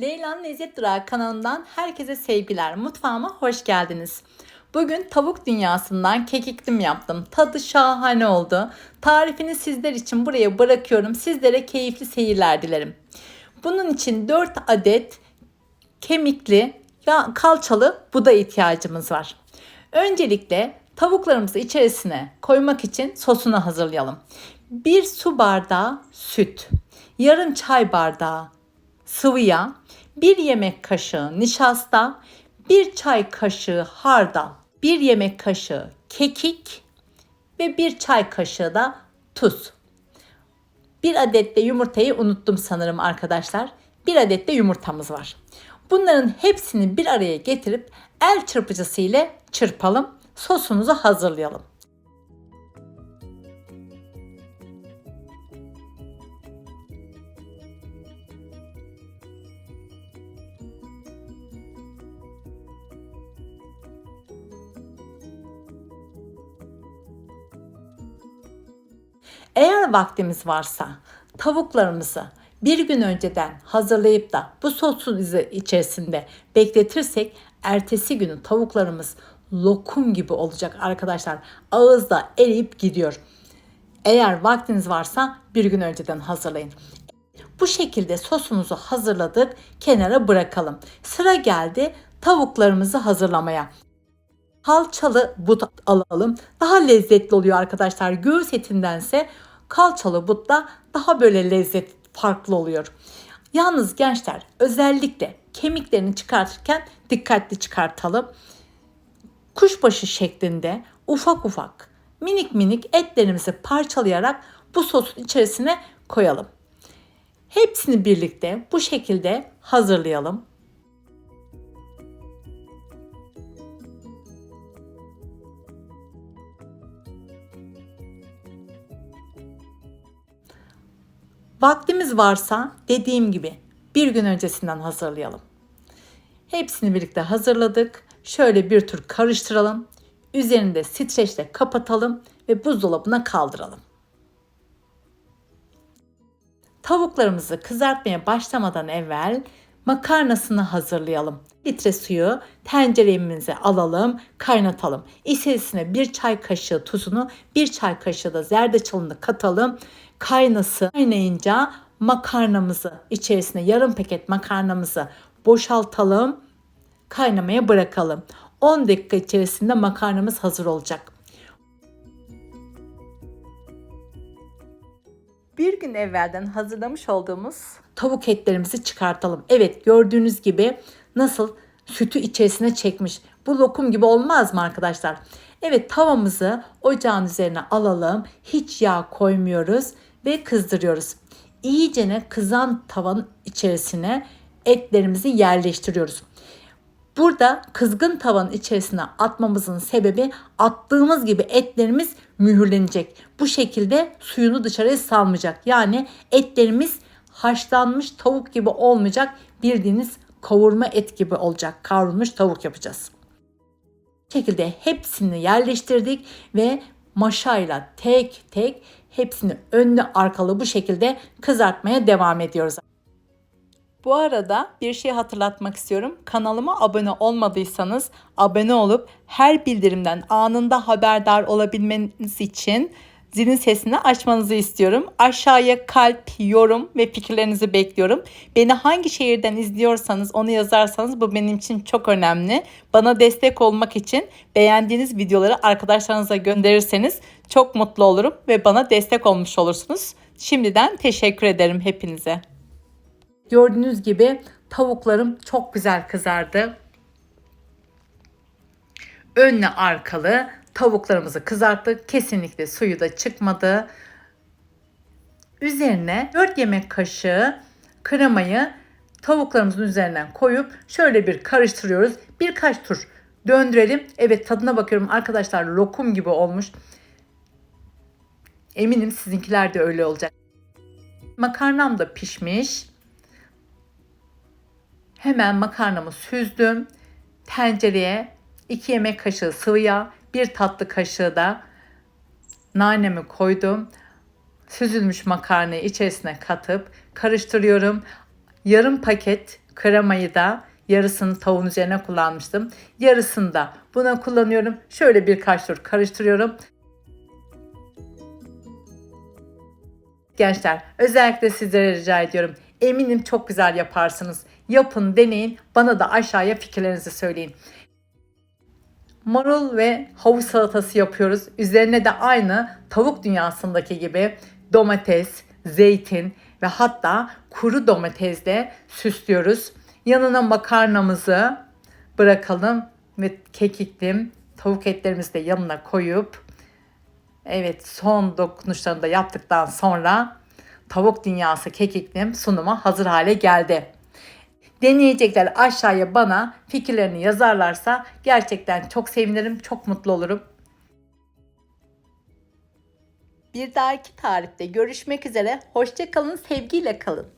Leyla'nın Lezzet Durağı kanalından herkese sevgiler. Mutfağıma hoş geldiniz. Bugün tavuk dünyasından kekiklim yaptım. Tadı şahane oldu. Tarifini sizler için buraya bırakıyorum. Sizlere keyifli seyirler dilerim. Bunun için 4 adet kemikli ya kalçalı buda ihtiyacımız var. Öncelikle tavuklarımızı içerisine koymak için sosunu hazırlayalım. 1 su bardağı süt, yarım çay bardağı sıvı yağ, 1 yemek kaşığı nişasta, 1 çay kaşığı hardal, 1 yemek kaşığı kekik ve 1 çay kaşığı da tuz. Bir adet de yumurtayı unuttum sanırım arkadaşlar. Bir adet de yumurtamız var. Bunların hepsini bir araya getirip el çırpıcısı ile çırpalım. Sosumuzu hazırlayalım. Eğer vaktimiz varsa tavuklarımızı bir gün önceden hazırlayıp da bu sosun içerisinde bekletirsek ertesi günü tavuklarımız lokum gibi olacak arkadaşlar. Ağızda eriyip gidiyor. Eğer vaktiniz varsa bir gün önceden hazırlayın. Bu şekilde sosumuzu hazırladık. Kenara bırakalım. Sıra geldi tavuklarımızı hazırlamaya. Kalçalı but alalım. Daha lezzetli oluyor arkadaşlar. Göğüs etindense kalçalı butta daha böyle lezzet farklı oluyor. Yalnız gençler özellikle kemiklerini çıkartırken dikkatli çıkartalım. Kuşbaşı şeklinde ufak ufak minik minik etlerimizi parçalayarak bu sosun içerisine koyalım. Hepsini birlikte bu şekilde hazırlayalım. Vaktimiz varsa dediğim gibi bir gün öncesinden hazırlayalım. Hepsini birlikte hazırladık. Şöyle bir tur karıştıralım. Üzerinde streçle kapatalım ve buzdolabına kaldıralım. Tavuklarımızı kızartmaya başlamadan evvel makarnasını hazırlayalım. Litre suyu tenceremize alalım, kaynatalım. İçerisine bir çay kaşığı tuzunu, bir çay kaşığı da zerdeçalını katalım. Kaynası kaynayınca makarnamızı içerisine yarım paket makarnamızı boşaltalım. Kaynamaya bırakalım. 10 dakika içerisinde makarnamız hazır olacak. Bir gün evvelden hazırlamış olduğumuz tavuk etlerimizi çıkartalım. Evet gördüğünüz gibi nasıl sütü içerisine çekmiş. Bu lokum gibi olmaz mı arkadaşlar? Evet tavamızı ocağın üzerine alalım. Hiç yağ koymuyoruz ve kızdırıyoruz. İyicene kızan tavanın içerisine etlerimizi yerleştiriyoruz. Burada kızgın tavanın içerisine atmamızın sebebi attığımız gibi etlerimiz mühürlenecek. Bu şekilde suyunu dışarıya salmayacak. Yani etlerimiz haşlanmış tavuk gibi olmayacak. Bildiğiniz kavurma et gibi olacak. Kavrulmuş tavuk yapacağız. Bu şekilde hepsini yerleştirdik ve maşayla tek tek hepsini önlü arkalı bu şekilde kızartmaya devam ediyoruz. Bu arada bir şey hatırlatmak istiyorum. Kanalıma abone olmadıysanız abone olup her bildirimden anında haberdar olabilmeniz için zilin sesini açmanızı istiyorum. Aşağıya kalp, yorum ve fikirlerinizi bekliyorum. Beni hangi şehirden izliyorsanız onu yazarsanız bu benim için çok önemli. Bana destek olmak için beğendiğiniz videoları arkadaşlarınıza gönderirseniz çok mutlu olurum ve bana destek olmuş olursunuz. Şimdiden teşekkür ederim hepinize. Gördüğünüz gibi tavuklarım çok güzel kızardı. Önlü arkalı tavuklarımızı kızarttık. Kesinlikle suyu da çıkmadı. Üzerine 4 yemek kaşığı kremayı tavuklarımızın üzerinden koyup şöyle bir karıştırıyoruz. Birkaç tur döndürelim. Evet tadına bakıyorum arkadaşlar lokum gibi olmuş. Eminim sizinkiler de öyle olacak. Makarnam da pişmiş. Hemen makarnamı süzdüm. Tencereye 2 yemek kaşığı sıvı yağ, 1 tatlı kaşığı da nanemi koydum. Süzülmüş makarnayı içerisine katıp karıştırıyorum. Yarım paket Kremayı da yarısını tavuğun üzerine kullanmıştım. Yarısını da buna kullanıyorum. Şöyle birkaç tur karıştırıyorum. Gençler özellikle sizlere rica ediyorum. Eminim çok güzel yaparsınız. Yapın, deneyin. Bana da aşağıya fikirlerinizi söyleyin. Marul ve havuç salatası yapıyoruz. Üzerine de aynı tavuk dünyasındaki gibi domates, zeytin ve hatta kuru domatesle süslüyoruz. Yanına makarnamızı bırakalım ve kekiklim tavuk etlerimizi de yanına koyup Evet son dokunuşlarını da yaptıktan sonra tavuk dünyası kekiklim sunuma hazır hale geldi. Deneyecekler aşağıya bana fikirlerini yazarlarsa gerçekten çok sevinirim, çok mutlu olurum. Bir dahaki tarifte görüşmek üzere. Hoşçakalın, sevgiyle kalın.